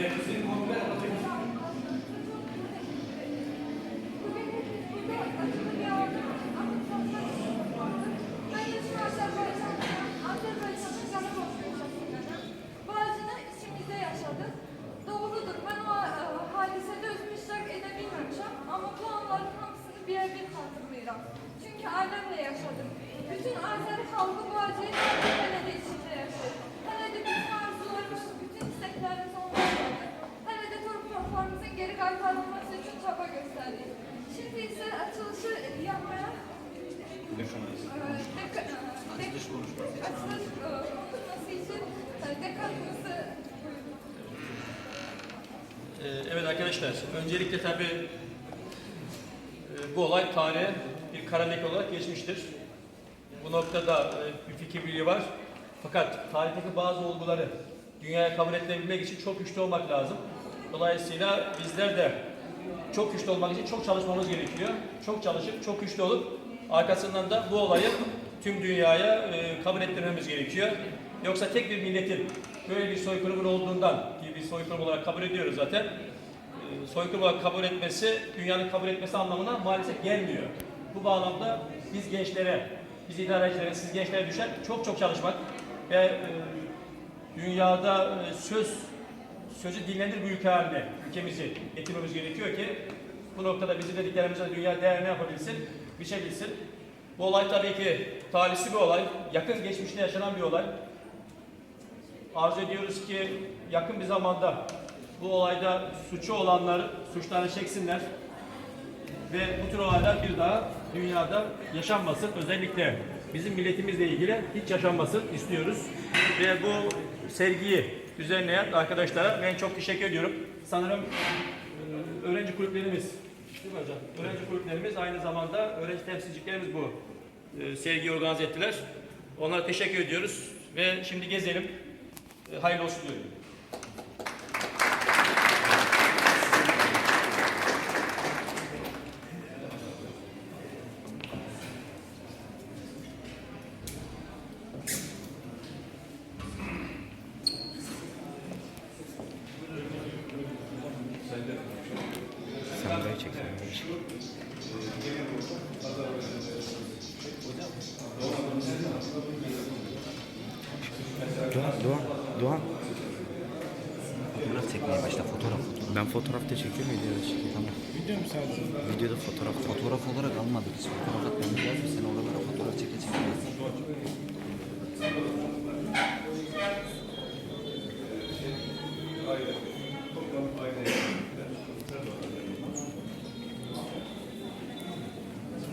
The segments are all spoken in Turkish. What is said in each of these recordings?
Thank you. Ee, Evet arkadaşlar, öncelikle tabii e, bu olay tarihe bir kara leke olarak geçmiştir. Bu noktada e, bir fikir birliği var. Fakat tarihteki bazı olguları dünyaya kabul edilebilmek için çok güçlü olmak lazım. Dolayısıyla bizler de çok güçlü olmak için çok çalışmamız gerekiyor. Çok çalışıp çok güçlü olup arkasından da bu olayı tüm dünyaya e, kabul ettirmemiz gerekiyor. Yoksa tek bir milletin böyle bir soykırımın olduğundan ki bir soykırım olarak kabul ediyoruz zaten. e, Soykırım olarak kabul etmesi dünyanın kabul etmesi anlamına maalesef gelmiyor. Bu bağlamda biz gençlere, biz idarecilere, siz gençlere düşen çok çok çalışmak ve e, dünyada e, söz sözü dinlenir bir ülke haline ülkemizi getirmemiz gerekiyor ki bu noktada bizim dediklerimize de dünya değer ne yapabilsin, biçebilsin. Bu olay tabii ki talihsiz bir olay, yakın geçmişte yaşanan bir olay. Arzu ediyoruz ki yakın bir zamanda bu olayda suçu olanlar suçlarını çeksinler ve bu tür olaylar bir daha dünyada yaşanmasın. Özellikle bizim milletimizle ilgili hiç yaşanmasın istiyoruz. Ve bu sergiyi düzenleyen arkadaşlara ben çok teşekkür ediyorum. Sanırım e, öğrenci kulüplerimiz, değil mi hocam? Öğrenci kulüplerimiz aynı zamanda öğrenci temsilciliklerimiz bu e, organize ettiler. Onlara teşekkür ediyoruz ve şimdi gezelim. E, Hayırlı olsun diyorum. Doğan, Doğan, Doğan. Fotoğraf çekmeye başla, fotoğraf. Ben fotoğrafta çekiyorum, videoda çekiyorum. Tamam. Video mu sadece? Videoda fotoğraf, fotoğraf olarak almadık hiç. Fotoğraf atmamız lazım, sen oralara fotoğraf çeke çeke gez.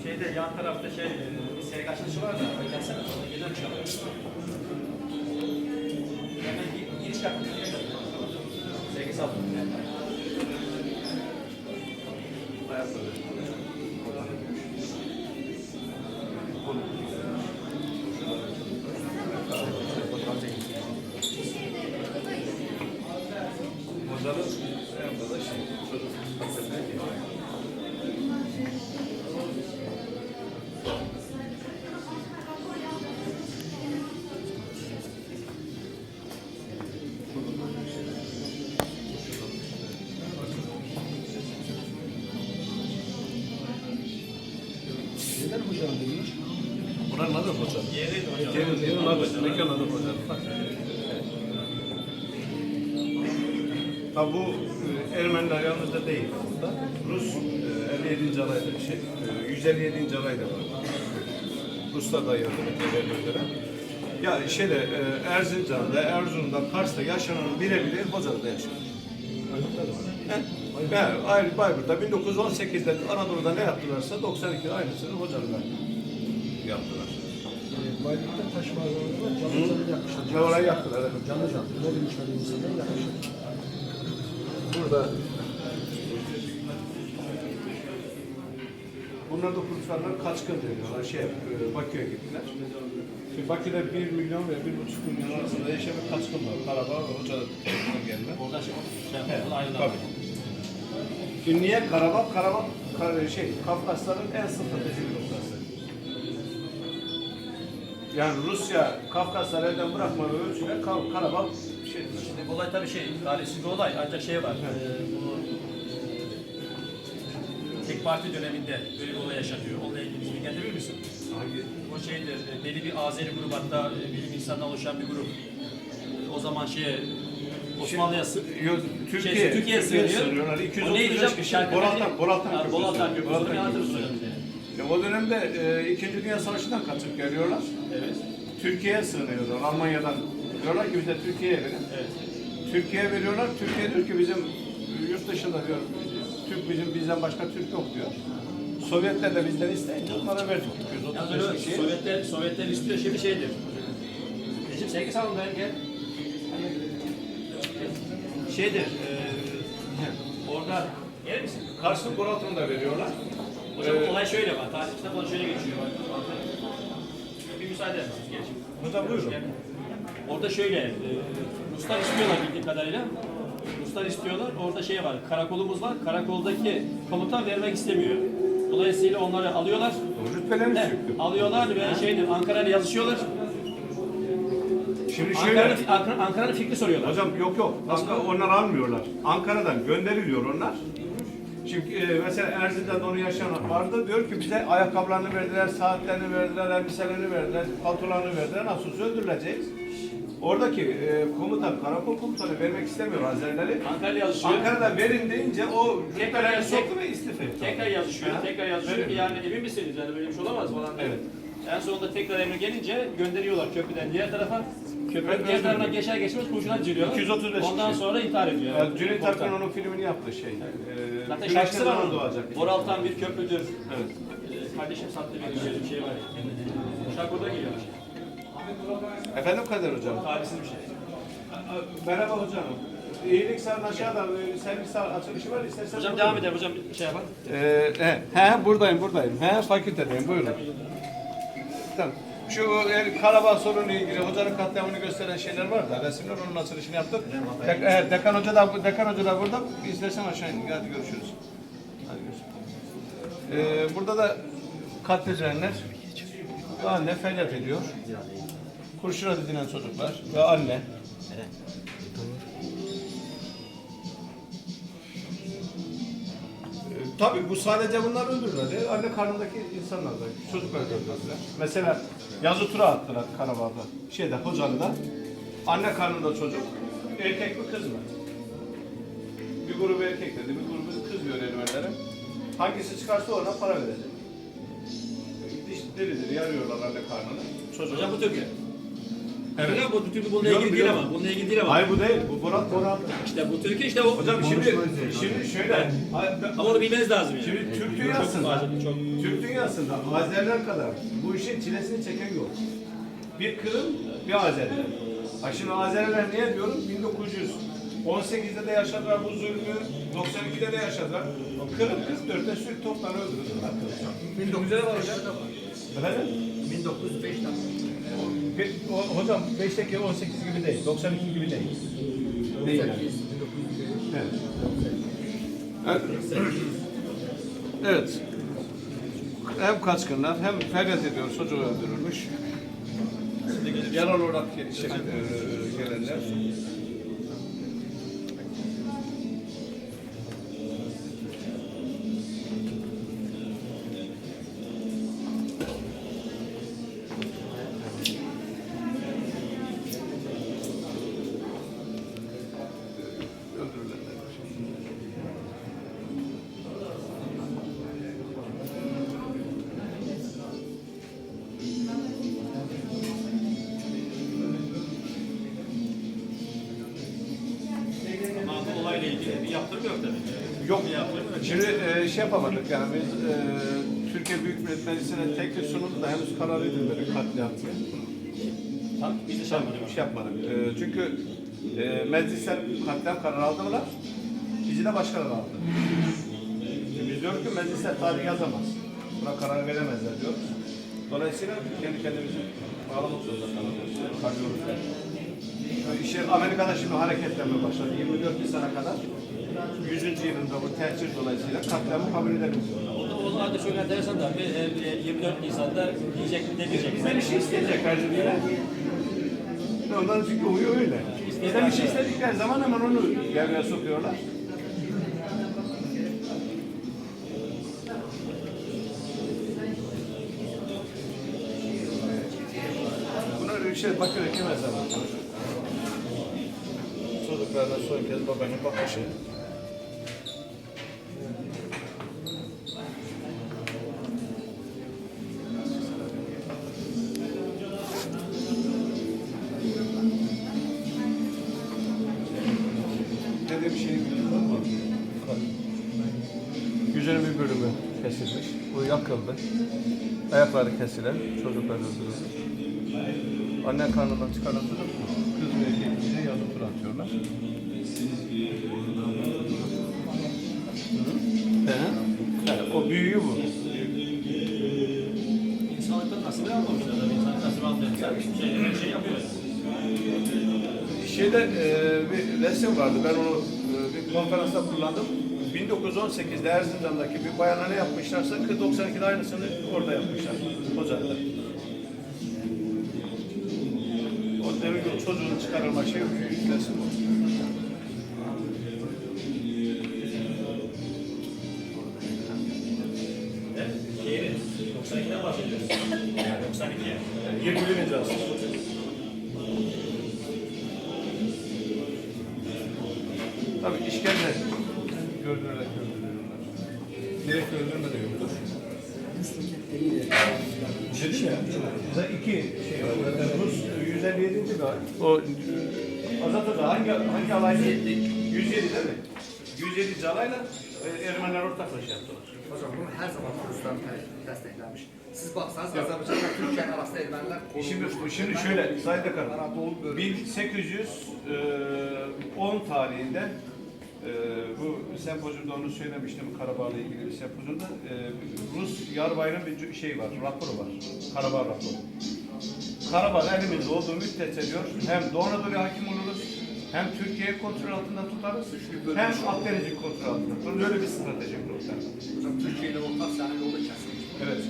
Şeyde yan tarafta şey bir sergi açılışı var da gelsene inşallah. Hemen gi- giriş kapısı. Ha bu e, Ermeniler yalnızca değil burada. Rus e, 57. alayda bir şey. E, 157. alayda var. Ruslar da yardım ediyor Ermenilere. Ya şeyde e, Erzincan'da, Erzurum'da, Kars'ta yaşanan birebir Hoca'da yaşıyor. He? Ayrı Bayburt'ta 1918'de Anadolu'da ne yaptılarsa 92 aynısını Hoca'da yaptılar. E, Bayburt'ta taş mağaraları var. Canlı canlı yakmışlar. Ve orayı yaktılar. Canlı canlı. Ne demişler insanlar yakmışlar. Burada Bunlar da kurtarlar kaçkın deniyorlar. Şey, e, Bakü'ye gittiler. Şimdi Bakü'de 1 milyon ve 1,5 milyon arasında yaşayan bir kaçkın var. Karabağ ve Hoca gelme. Orada şey, şey Evet. Şimdi niye Karabağ? Karabağ Kar- şey, Kafkasların en stratejik noktası. Yani Rusya Kafkasları elden bırakmadığı ölçüde Ka- Karabağ olay tabii şey, talihsiz bir olay ancak şey var. E, bu e, tek parti döneminde böyle bir olay yaşanıyor. Onunla ilgili bilgi getirir misin? Hangi? O şeydir, e, belli bir Azeri grup hatta e, bilim insanından oluşan bir grup. E, O zaman şeye Osmanlı'ya sı- Yok, Türkiye, şey, Türkiye'ye sığınıyor. sığınıyorlar. O 235 neydi hocam? kişi. Şarkı Borat'tan, Borat'tan Ha, Köprüsü. Bolathan Köprüsü. Borat'tan Bir hatırı Köprüsü. söyledi. Ya o dönemde e, İkinci Dünya Savaşı'ndan kaçıp geliyorlar. Evet. Türkiye'ye sığınıyorlar. Almanya'dan. Diyorlar ki bize Türkiye'ye verin. Evet. Türkiye'ye veriyorlar. Türkiye diyor ki bizim yurt dışında diyor. Türk bizim bizden başka Türk yok diyor. Sovyetler de bizden isteyince onlara verdik. Yalnız 235 öyle kişiyi. Sovyetler, Sovyetler istiyor şimdi şeydir. Recep sevgi salonunda gel. Şeydir, e, orada yer misin? Kars'ın Borat'ını da veriyorlar. Hocam Ee, olay şöyle var, tarih kitabı şöyle geçiyor. Bak. Bir müsaade eder misiniz? Geç. Hocam buyurun. Orada şöyle, e, Ruslar istiyorlar bildiğim kadarıyla. Ruslar istiyorlar, orada şey var, karakolumuz var. Karakoldaki komutan vermek istemiyor. Dolayısıyla onları alıyorlar. Rütbelerimiz Evet, yüklü. alıyorlar ve şeydir, Ankara'yla yazışıyorlar. Şimdi şöyle. Ankara'nın Ankara, Ankara'nın fikri soruyorlar. Hocam yok yok. Aslında onlar almıyorlar. Ankara'dan gönderiliyor onlar. Çünkü e, mesela Erzincan'da onu yaşayan vardı. Diyor ki bize ayakkabılarını verdiler, saatlerini verdiler, elbiselerini verdiler, paltolarını verdiler. Nasıl öldürüleceğiz. Oradaki e, komutan, karakol komutanı vermek istemiyor Azerileri. Ankara'yla yazışıyor. Ankara'da verin deyince o Tekrar rütbeleri yazıyor. soktu ve istifa etti. Tekrar yazışıyor, Ha? tekrar yazışıyor. Evet. Yani emin misiniz? Yani böyle bir şey olamaz falan. Evet. En sonunda tekrar emir gelince gönderiyorlar köprüden diğer tarafa. Köprünün diğer tarafına geçer geçmez kurşuna diziliyorlar. 235 Ondan kişi. sonra intihar ediyor. Yani Cüneyt Komutan. Arkın onun filmini yaptı şey. E, Zaten Güneş şarkısı ne var zaman onun. doğacak? Boraltan bir köprüdür. Evet. Ee, kardeşim sattı bir güzel bir şey var. Şarkı orada geliyor. Efendim Kader Hocam. Tarihsiz bir şey. Merhaba hocam. İyilik sağın aşağıda e, servis açılışı var istersen. Hocam devam edelim hocam şey yapalım. Ee, he, he, buradayım buradayım. He, fakültedeyim buyurun. Tamam. Şu e, Karabağ sorunuyla ilgili hocanın katliamını gösteren şeyler var da resimler onun açılışını yaptık. Dek, evet, dekan hoca da dekan hoca da burada. İstersen aşağı in. Hadi görüşürüz. Hadi görüşürüz. Ee, burada da katledilenler ve anne feryat ediyor. Kurşuna dizilen çocuklar ve anne. Ee, Tabii bu sadece bunlar öldürmedi. Anne karnındaki insanlar da, çocuklar da öldürdüler. Mesela yazı tura attılar Karabağ'da, şeyde Hocalı'da. Anne karnında çocuk, erkek mi kız mı? Bir grubu erkek dedi, bir grubu kız diyor elverlere. Hangisi çıkarsa ona para verecek. Diş delidir, yarıyorlar anne karnını. Çocuk. Hocam bu Türkiye. Evet. Hocam bu Türkiye bununla Biliyorum, ilgili değil biliyorum. ama. Bununla ilgili değil ama. Hayır bu değil, bu Borat Borat. İşte bu Türkiye işte o. Hocam şimdi, şimdi şöyle, Ama onu bilmeniz lazım yani. Şimdi Türk dünyasında, çok. Türk dünyasında Azeriler kadar bu işin çilesini çeken yok. Bir Kırım, bir Azeriler. Ha şimdi Azeriler niye diyorum? 1918'de de yaşadılar bu zulmü, 92'de de yaşadılar. Kırım 44'te Türk toptan öldürüldüler. 1900'de var hocam. Efendim? 1905'te. Bir, o, hocam 5'teki 18 gibi değil, 92 gibi değil. Değil yani. Evet. Evet. Evet. Hem kaçkınlar hem feryat ediyor çocuğu öldürülmüş. Yaralı olarak şey, gelenler. Şey yapamadık yani biz e, Türkiye Büyük Millet Meclisi'ne teklif sunuldu da henüz karar edilmedi katliam diye. Tamam, biz de şey yapmadık. Bir şey yapmadık. E, çünkü e, meclisler katliam kararı aldılar. Bizi de başkaları aldı. Şimdi biz diyoruz ki meclisler tarih yazamaz. Buna karar veremezler diyoruz. Dolayısıyla kendi kendimizi bağlamak zorunda kalıyoruz. Kalıyoruz yani. İşte Amerika'da şimdi hareketlenme başladı. 24 Nisan'a kadar 100. yılında bu tehcir dolayısıyla katliamı kabul edemiyorlar. O da çok enteresan da bir, e, 24 Nisan'da diyecek mi demeyecek mi? Bizden bir şey isteyecek karşı diye. Onların çünkü huyu öyle. Bizden bir şey istedikleri zaman hemen onu devreye sokuyorlar. Bunlar bir şey bakıyor ekemezler. Çocuklardan son kez babanın bakışı. Ayakları kesilen çocuklar öldürüldü. Anne karnından çıkarıldı. Kız ve erkek bize yazı tur atıyorlar. Hı? Evet, o büyüğü bu. İnsanlıktan nasibini almamışlar. Tabii insanlık nasibini almamışlar. Şey, şey yapıyor. Şeyde e, bir resim vardı. Ben onu e, bir konferansta kullandım. 1918'de Erzincan'daki bir bayana ne yapmışlarsa 92'de aynısını orada yapmışlar. Hoca'da. O o çocuğun çıkarılma şey resim o. Şehrin 92'den bahsediyoruz. 92. Yani 21. asır. Tabii işkence gördürerek öldürüyorlar. Direkt öldürme de yoktur. Dedim ya, burada iki şey var. Rus 157. galiba. O Azat'ta hangi hangi alaydı? 107 değil mi? 107 calayla e, Ermeniler ortaklaşa yaptılar. Hocam bunu her zaman Ruslar desteklemiş. Siz baksanız Azerbaycan'la Türkiye'nin arasında Ermeniler Şimdi, korunmuş. şimdi şöyle, Zahid Akar, Anadolu bölgesi. 1810 tarihinde e, bu sempozyumda onu söylemiştim Karabağ'la ilgili bir sempozyumda e, Rus Yarbay'ın bir şey var, raporu var. Karabağ raporu. Karabağ elimizde olduğu müddetçe diyor hem Doğu Anadolu'ya hakim oluruz hem Türkiye'yi kontrol altında tutarız hem Akdeniz'i kontrol altında tutarız. Böyle bir stratejik nokta. Hocam Türkiye ile ortak senin yolda kesilmiş. Evet.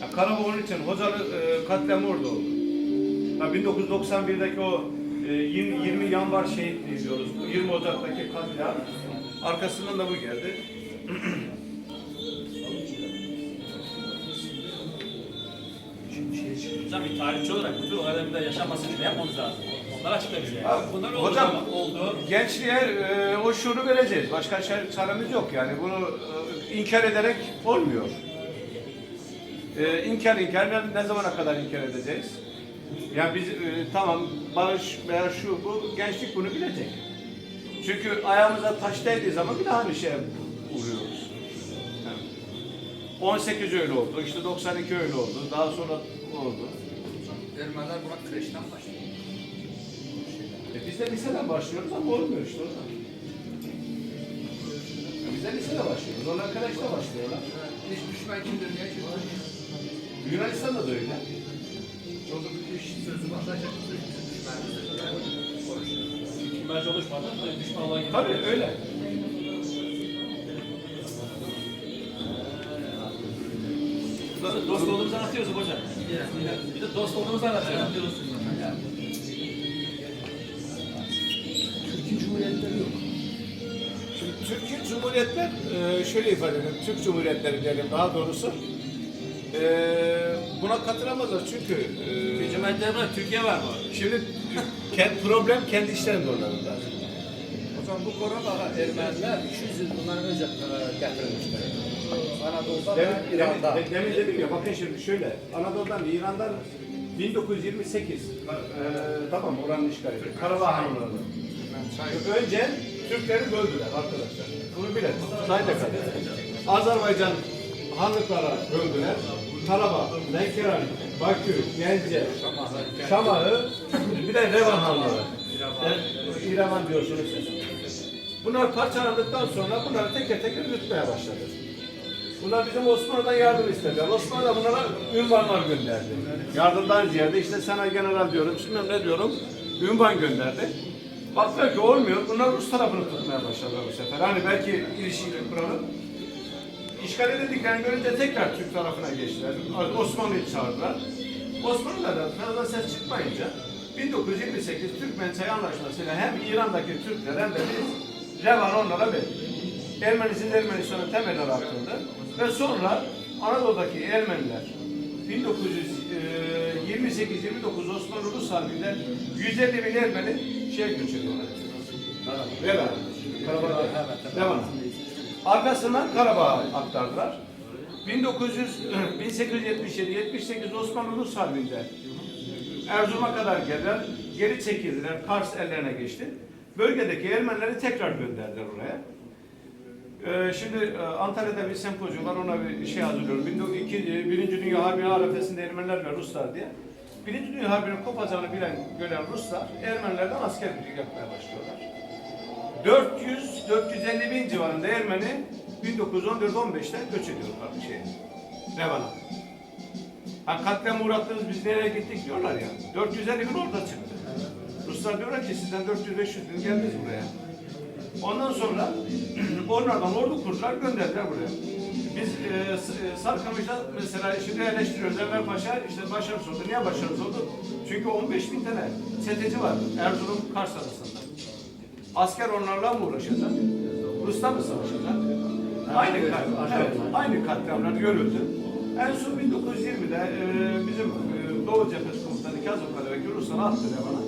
Ya Karabağ onun için Hocalı e, katliamı orada oldu. Ha, 1991'deki o e, 20, 20 yanvar şehitliği diyoruz. Bu 20 Ocak'taki katliam. Arkasından da bu geldi. Hocam bir tarihçi olarak bu tür olayların bir daha yaşanmasın ne yapmamız lazım? Onları açıkla bize. Abi, Bunlar oldu hocam, ama oldu. Gençliğe e, o şuuru vereceğiz. Başka şey, çaremiz yok yani. Bunu e, inkar ederek olmuyor. E, inkar inkar ne, ne zamana kadar inkar edeceğiz? Yani biz e, tamam barış veya şu bu gençlik bunu bilecek. Çünkü ayağımıza taş değdiği zaman bir daha aynı şeye uğruyoruz. Yani 18 öyle oldu, işte 92 öyle oldu, daha sonra oldu. Ermeniler buna kreşten başlıyor. E biz de liseden başlıyoruz ama olmuyor işte orada. E biz de lisede başlıyoruz. Onlar kreşte başlıyorlar. Hiç düşman kimdir diye şey. Yunanistan'da da öyle. Orada bir iş sözü var. Sadece bizim düşmanımızdır. Yani konuşuyor. Kimlerce oluşmadı. Düşman olan gibi. Tabii öyle. Dost olduğumuzu anlatıyoruz hocam. Bir de dost olduğumuzu anlatıyoruz. Türkiye Cumhuriyetleri yok. Türkiye Cumhuriyetler, e, şöyle ifade edelim, Türk Cumhuriyetleri diyelim daha doğrusu. E, buna katılamazlar çünkü e, Cumhuriyetler bırak Türkiye var mı? şimdi ke- problem kendi işlerinde onların. Hocam bu Korabağa Ermeniler 200 yıl bundan önce e, getirilmişler. Anadolu'da ve Demin, İran'da. demin, demin dedim ya bakın şimdi şöyle Anadolu'dan İran'dan 1928 e, tamam oranın işgali. Karabağ Hanımlarını. Önce Türkleri böldüler arkadaşlar. Bunu bilelim. Sayda kadar. Azerbaycan hanlıklara böldüler. Karabağ, Lenkeran, Bakü, Gence, Şamahı, bir de Revan hanları. E, İrevan diyorsunuz siz. Bunlar parçalandıktan sonra bunları teker teker yutmaya başladı. Bunlar bizim Osmanlı'dan yardım istediler. Osmanlı da bunlara ünvanlar gönderdi. Yardımdan ziyade işte sana general diyorum, bilmem ne diyorum, ünvan gönderdi. Baktılar ki olmuyor, bunlar Rus tarafını tutmaya başladılar bu sefer. Hani belki ilişkiyle kuralım. İşgal edildiklerini görünce tekrar Türk tarafına geçtiler. Osmanlı'yı çağırdılar. Osmanlı da fazla ses çıkmayınca 1928 Türkmen-Çay Anlaşması'yla hem İran'daki Türkler hem de biz Revan onlara verdik. Ermenisinin Ermenistan'ın temelleri atıldı ve sonra Anadolu'daki Ermeniler 1928-29 Osmanlı Rus Harbi'nde 150 bin Ermeni şey göçürdüler. Revan. Karabağ. Revan. Arkasından Karabağ'a aktardılar. 1900, 1877-78 Osmanlı Rus Harbi'nde Erzurum'a kadar geldiler, geri çekildiler, Kars ellerine geçti. Bölgedeki Ermenileri tekrar gönderdiler oraya. Ee, şimdi e, Antalya'da bir sempozyum var, ona bir şey hazırlıyorum. Bin- iki- Birinci Dünya Harbi'nin arefesinde Ermeniler ve Ruslar diye. Birinci Dünya Harbi'nin kopacağını bilen, gören Ruslar, Ermenilerden asker birlik yapmaya başlıyorlar. 400 450 bin civarında Ermeni 1914-15'te göç ediyorlar şey. Revan'a. Ha katliam uğrattınız biz nereye gittik diyorlar ya. 450 bin orada çıktı. Ruslar diyorlar ki sizden 400-500 bin geldiniz buraya. Ondan sonra onlardan ordu kurdular gönderdiler buraya. Biz e, e, Sarıkamış'ta mesela şimdi eleştiriyoruz. Enver Paşa işte başarısız oldu. Niye başarısız oldu? Çünkü 15 bin tane çeteci var Erzurum Kars arasında. Asker onlarla mı uğraşacak? Rus'ta mı savaşacak? Aynı, kat, evet, aynı katliamlar görüldü. En son 1920'de e, bizim e, Doğu Cephesi Komutanı Kazım Kaleveki Ruslara attı bana.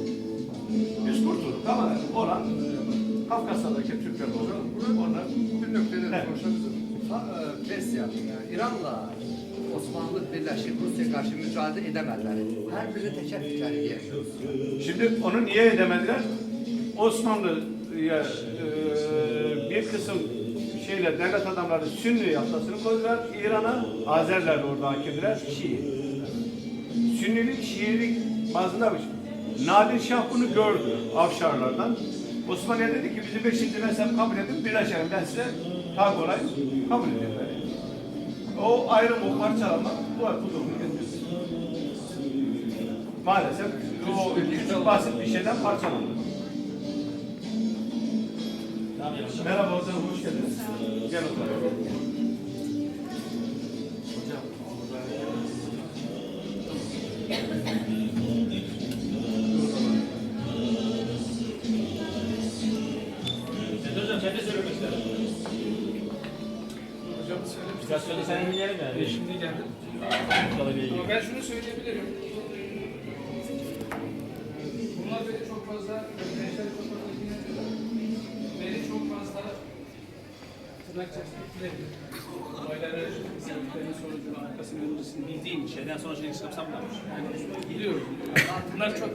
Biz kurtulduk ama olan e, Kafkasya'daki Türkler oldu. Onlar Bir nöqtədə Evet. konuşabiliriz. E, Persiya, yani İranla Osmanlı birləşib Rusiyaya qarşı mücadilə edəmədilər. Hər birini təkər-təkər yeyəşiyoruz. Şimdi onu niye edemediler? Osmanlı'ya e, bir kısım şeyler, devlet adamları Sünni yasasını koydular. İran'a Azerler orada hakimdiler. Şii. Sünnilik, Şiilik bazında bir şey. Nadir Şah bunu gördü Avşarlardan. Osmanlı'ya dedi ki bizi beşinci mezhep kabul edin, birleşelim. Ben size daha kolay kabul edeyim beni. O ayrım, o parçalama bu, bu durumu getirdi. Maalesef o küçük basit bir şeyden parçalandı. Merhaba hocam, hoş geldiniz. Gel hocam. Biraz söyle sen dinleyelim yani. E, Şimdi geldim. Ama ben şunu söyleyebilirim. Tırnak içerisinde etkiledi. Olayları, sebeplerin sonucunu, arkasını, öncesini bildiğim Şeyden sonra şey da. Yani biliyorum. Bunlar çok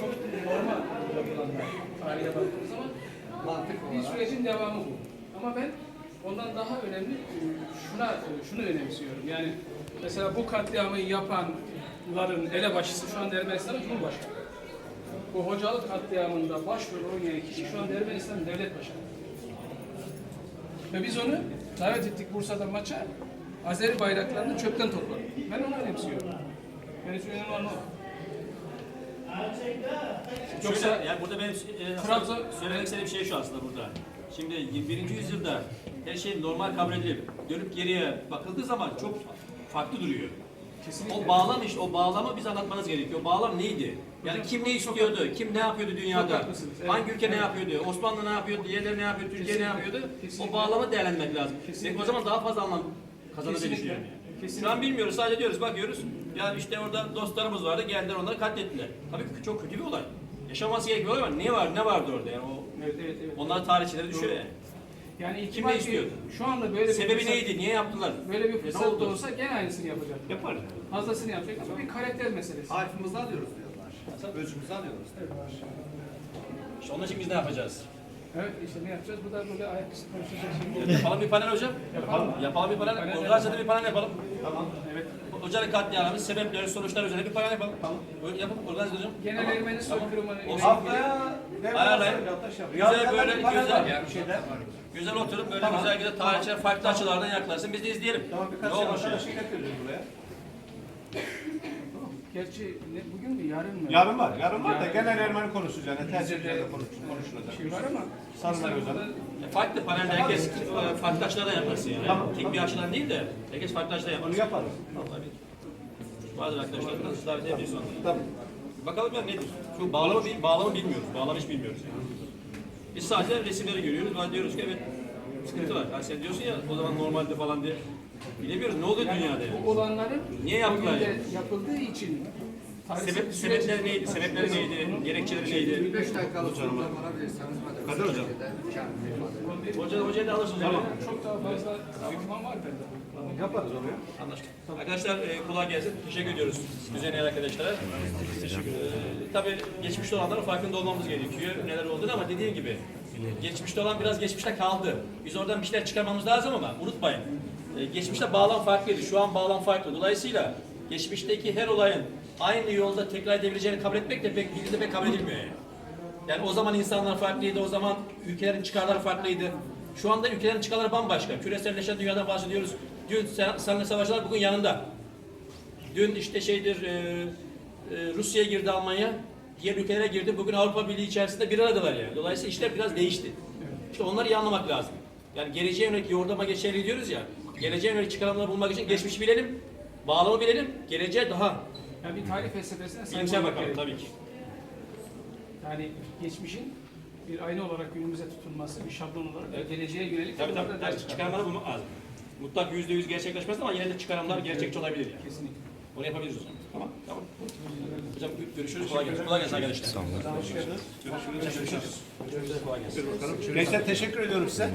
çok normal yapılanlar. Tarihe baktığımız zaman Mantık bir sürecin devamı bu. Ama ben ondan daha önemli şuna şunu önemsiyorum. Yani mesela bu katliamı yapanların elebaşısı şu anda Ermenistan'ın Cumhurbaşkanı. Bu hocalık katliamında başrol oynayan kişi şu anda Ermenistan'ın devlet başkanı. Ve biz onu davet ettik Bursa'da maça. Azeri bayraklarını çöpten topladık. Ben onu önemsiyorum. İçin önemli olan o. Yoksa Yoksa yani burada benim e, Trabzon- söylemek istediğim şey şu aslında burada. Şimdi 21. yüzyılda her şey normal kabul edilip dönüp geriye bakıldığı zaman çok farklı duruyor. Kesinlikle. O bağlam işte, o bağlamı biz anlatmanız gerekiyor. O bağlam neydi? Yani Hocam, kim ne çok- istiyordu? Kim ne yapıyordu Çok dünyada? evet. Hangi ülke ne yapıyordu? Osmanlı ne yapıyordu? Diğerleri ne yapıyordu? Türkiye ne Kesinlikle, yapıyordu? kesinlikle. O bağlamı değerlendirmek lazım. Kesinlikle. O zaman daha fazla anlam kazanır diye düşünüyorum. yani. kesinlikle. Şu an bilmiyoruz. Sadece diyoruz, bakıyoruz. Ya işte orada dostlarımız vardı. Geldiler onları katlettiler. Tabii ki çok kötü bir olay. Yaşaması olay var. Ne var? Ne vardı orada? Yani o Evet, evet, evet. onlar tarihçileri düşüyor yani. Yani ihtimal ne ki istiyordu? Şu anda böyle bir Sebebi fırsat- neydi? Niye yaptılar? Böyle bir Ne fırsat oldu? olsa gene aynısını yapacak. Yapar. Fazlasını yapacak ama bir karakter meselesi. Harfimizi alıyoruz diyorlar. Özümüzü alıyoruz. İşte onun için biz ne yapacağız? Evet işte ne yapacağız? Bu da böyle ayaküstü konuşacak şimdi. Yapalım bir panel hocam. Yapalım. Yapalım bir panel. Panel Organizede bir panel yapalım. Tamam. Evet. Hocanın katliamı, sebepleri, sonuçlar üzerine bir panel yapalım. Tamam. Böyle yapalım, organize hocam. Genel Ermeni soykırımı ile ilgili Haftaya Ayarlayın. yapıyor. Güzel böyle güzel şeyler. Güzel oturup böyle Tamam. güzel güzel tarihçiler farklı açılardan yaklaşsın. Biz de izleyelim. Tamam birkaç ne şey olmuş ya? arkadaşı getiririz buraya. Gerçi ne, bugün mü yarın mı? Yarın var, yarın var da genel Ermeni konuşacağız. Yani Bir konuşulacak. şey var ama Sarılar özel. E, Farklı panelde herkes e, farklı açılardan yaklaşsın yani. Tamam, Tek tamam. bir açıdan değil de herkes farklı açıdan Onu yaklaşsın. yaparız. Vallahi bir- Bazı arkadaşlar da davet ediyoruz onları. Tamam. Bakalım ya nedir? Çünkü bağlama, bil- bağlama bilmiyoruz. Bağlama hiç bilmiyoruz. Yani. Biz sadece resimleri görüyoruz ve diyoruz ki evet sıkıntı var. Yani sen diyorsun ya o zaman normalde falan diye. Bilemiyoruz ne oluyor dünyada yani. Bu olanların Niye yaptılar yapıldığı için Sebep, sebepleri neydi? Sebepleri neydi? Gerekçeleri neydi? 5 dakikalık soruda varabilirseniz Kadir hocam. mükemmel. Hoca, hocayı da alırsınız o zaman. Çok daha fazla argüman var bende. Yaparız onu ya. Anlaştık. Arkadaşlar e, kolay gelsin. Teşekkür ediyoruz düzenli arkadaşlara. Teşekkür ederim. tabii geçmişte olanların farkında olmamız gerekiyor. Neler olduğunu ama dediğim gibi geçmişte olan biraz geçmişte kaldı. Biz oradan bir şeyler çıkarmamız lazım ama unutmayın. E, geçmişte bağlam farklıydı. Şu an bağlam farklı. Dolayısıyla geçmişteki her olayın aynı yolda tekrar edebileceğini kabul etmek de pek dilinde pek kabul edilmiyor yani. Yani o zaman insanlar farklıydı, o zaman ülkelerin çıkarları farklıydı. Şu anda ülkelerin çıkarları bambaşka. Küreselleşen dünyadan bahsediyoruz. Dün sen- seninle savaşlar bugün yanında. Dün işte şeydir, e, e, Rusya'ya girdi Almanya, diğer ülkelere girdi. Bugün Avrupa Birliği içerisinde bir aradalar yani. Dolayısıyla işler biraz değişti. İşte onları iyi anlamak lazım. Yani geleceğe yönelik yordama geçerli diyoruz ya. Geleceğe yönelik çıkarımları bulmak için geçmişi bilelim, bağlamı bilelim, geleceğe daha Yani bir tarih felsefesine sahip iyimser olmak bakalım tabii ki. Yani geçmişin bir ayna olarak günümüze tutulması, bir şablon olarak Evet. geleceğe yönelik Tabii tabii. ders tabii. çıkarmak. Çıkarmaları bulmak lazım. Mutlak yüzde yüz gerçekleşmez ama yine de çıkarımlar gerçekçi olabilir yani. Kesinlikle. Onu yapabiliriz o zaman. Tamam. Tamam. Hocam görüşürüz. Kolay gelsin. Kolay gelsin arkadaşlar. Sağ olun. Görüşürüz. Görüşürüz. Görüşürüz. Kolay gelsin. Gençler teşekkür ediyorum size.